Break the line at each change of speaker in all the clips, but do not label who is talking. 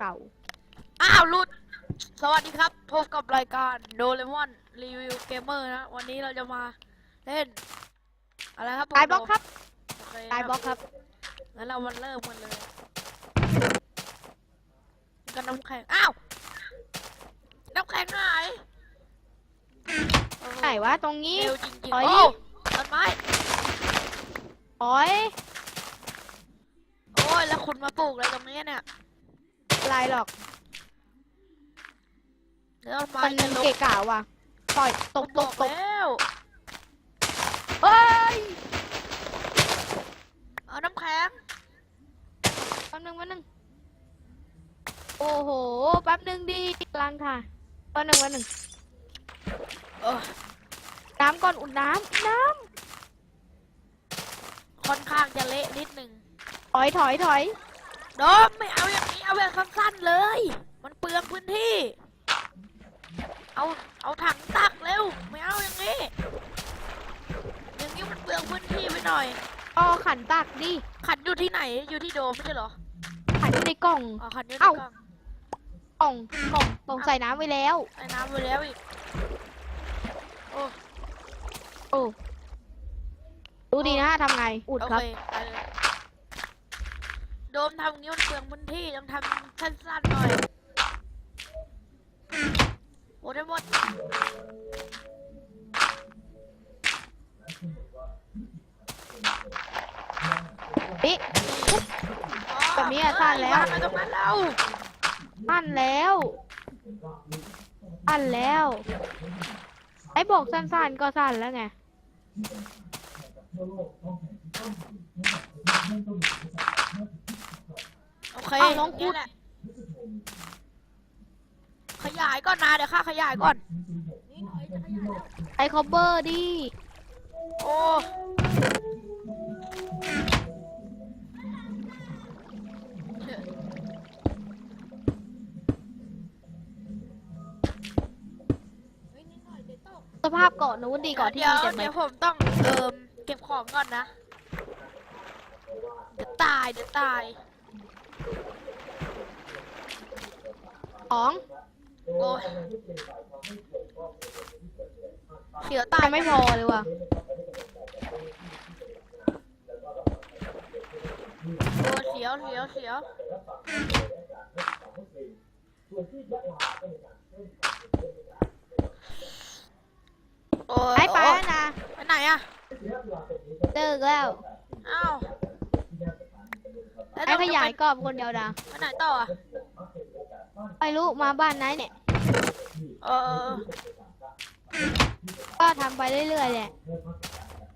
เก่า
อ้าวหลุด สวัสดีครับพบกับรายการโดเรมอนรีวิวเกมเมอร์นะ วันนี้เราจะมาเล่น อะไรครับ
ตายบล็อกครับ
โอเค
ตายบล็อกครับ
งั้นเรามันเริ่มกันเลยกันน้ำแข็ง อ้าว น้ำแข็งหายโอ้โไห
นวะตรงนี้
เร็วจริง
ถ
ๆ
อย
โอ้ต้นไม้
ถอย
โอ้ยแล้วคุณมาปลูกอะไรตรงนี้เนี่ย
อะไรหรอก
เดี๋ยวต้นไม้
มัน
จะลง
เกะกะว่ะปล่อยตกต
ต
ก
ก
ตก
แล้ว
เอ้ย
เอาน้ำแข็ง
แป๊บนึงแป๊บนึงโอ้โหแป๊บนึงดีกลางค่ะแป๊บนึงแป๊บนึง
เออ
น้ำก่อนอุ่นน้ำน้
ค่อนข้างจะเละนิดหนึ่งำ
ถอยถอยถอย
โดมไม่เอาอย่างนี้ เอาแบบสั้นๆเลย มันเปลืองพื้นที่ เอา เอาถังตักเร็ว ไม่เอาอย่างนี้ อย่างนี้มันเปลืองพื้นที่ไปหน่อย
อ๋อขันตักดิ
ขันอยู่ที่ไหน อยู่ที่โดมไม่ใช่เหรอ
ขันอยู่ในกล่อง
อ๋อ ขันอยู่ใน
เอ้า
กล่อง
กล่องกล่องกล่องใส่น้ำไว้แล้ว
ใส่น้ำไปแล้วอีก โอ้
โอ้ ดูดีนะทำไง อุด
โอ
ครับ
เคไปเลย โดมทำอย่างนี้มันเปลืองพื้นที่ต้องทำสั้นๆหน่อยโอ้ได้หมด
นี่ แบบนี้อะสั้นแล้ว
เฮ้ยวางไตรงนั้นแล้ว
ปั้นแล้วปั้นแล้ว ไอ้บอกสั้นๆก็สั้นแล้วไง
โเค
เอาน้องคุด
เนี่ยแหละขยายก่อนนะเดี๋ยวข้าขยายก่อนนี่ถอยจะขยายแล้ว
ไอ้คอเบอร์ดิ
โอ้เฮ้ยนิดหน่อยเดี๋ยวตก
สภาพเกาะนู้นดีเกาะที่
เดี๋ยว
มีแต่ไหม
เดี๋ยวผมต้องเติมเก็บของก่อนนะเดี๋ยวตายเดี๋ยวตาย
ข อง
โอ้ยเสียวตาย
ยังไม่พอเลยว่ะ
โอ้ยเสียวเสียวเสียวโอ้ย
ไอ้ไป
โอ้ย
แล้วนะ
ไปไหนอะ
เลิกแล้ว
อ้าวแล้ว
ไอ้
เรา
ข
จะ
ยาย
ไป
กรอบคนเดียวนะ
ไปไหนต่ออะ
ไปรู้มาบ้านไหนเนี่ย
เออ
ก็ทำไปเรื่อยๆแหละ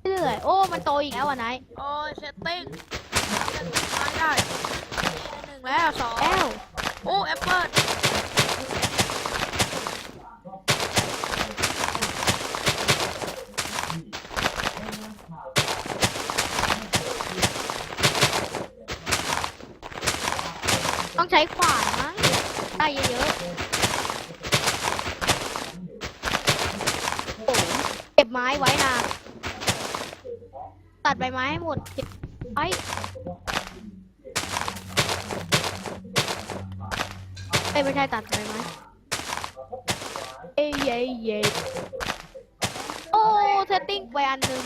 เรื่อยๆ โอ้ มันโตอีกแล้วอะนาย
โอ้ยเซตติ้งเซตติ้งไม่ได้หนึ่งแล้วสอง
แล้ว
โอ้แอปเปิล
ต้องใช้ขวานมั้ง ได้เยอะๆโอ้เก็บไม้ไว้นะ ตัดใบไม้ให้หมด เก็บไว้เอ้ยไม่ใช่ตัดใบไม้เอ้ยเย้เย้โอ้เซตติ้งไปอันหนึ่ง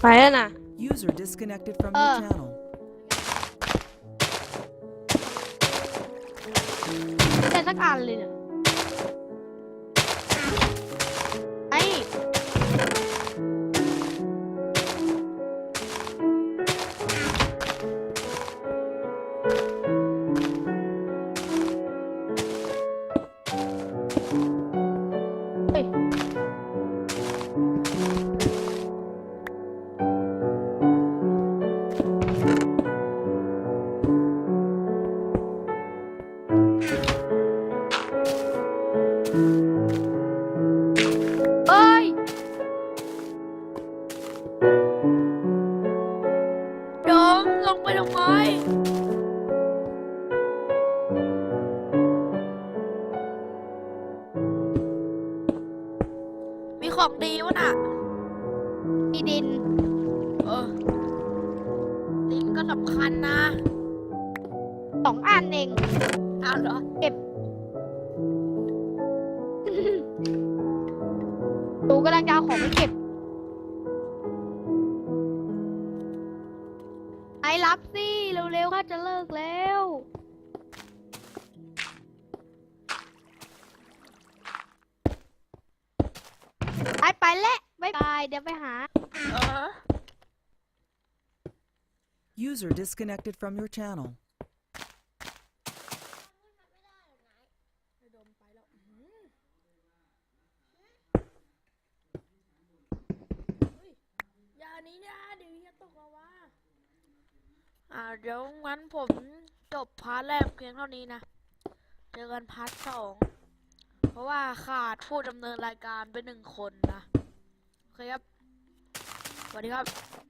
ไปแล้วนะ
User disconnected from
Uh.
your channel.
ไม่ได้สักอันเลยเนี่ย
ของดีวะน่ะ
มีดิน
เออ ดินก็สำคัญนะ
สองอันเอง
อ้าวเหรอ
หนูกำลังจะเอาของไปเก็บ ไอ้รับสิ เร็วๆข้าจะเลิกแล้ว ไอ้ไปแล้วบ๊ายบายเดี๋ยวไปหา
เออ
User disconnected from your channel.
อย่านี้นะเดี๋ยวจะตกแล้ววะอ่าเดี๋ยวงั้นผมจบพาร์ทแรกเพียงเท่านี้นะ เจอกันพาร์ทสอง เพราะว่าขาดผู้ดำเนินรายการไปหนึ่งคนนะโอ เคครับสวัสดีครับ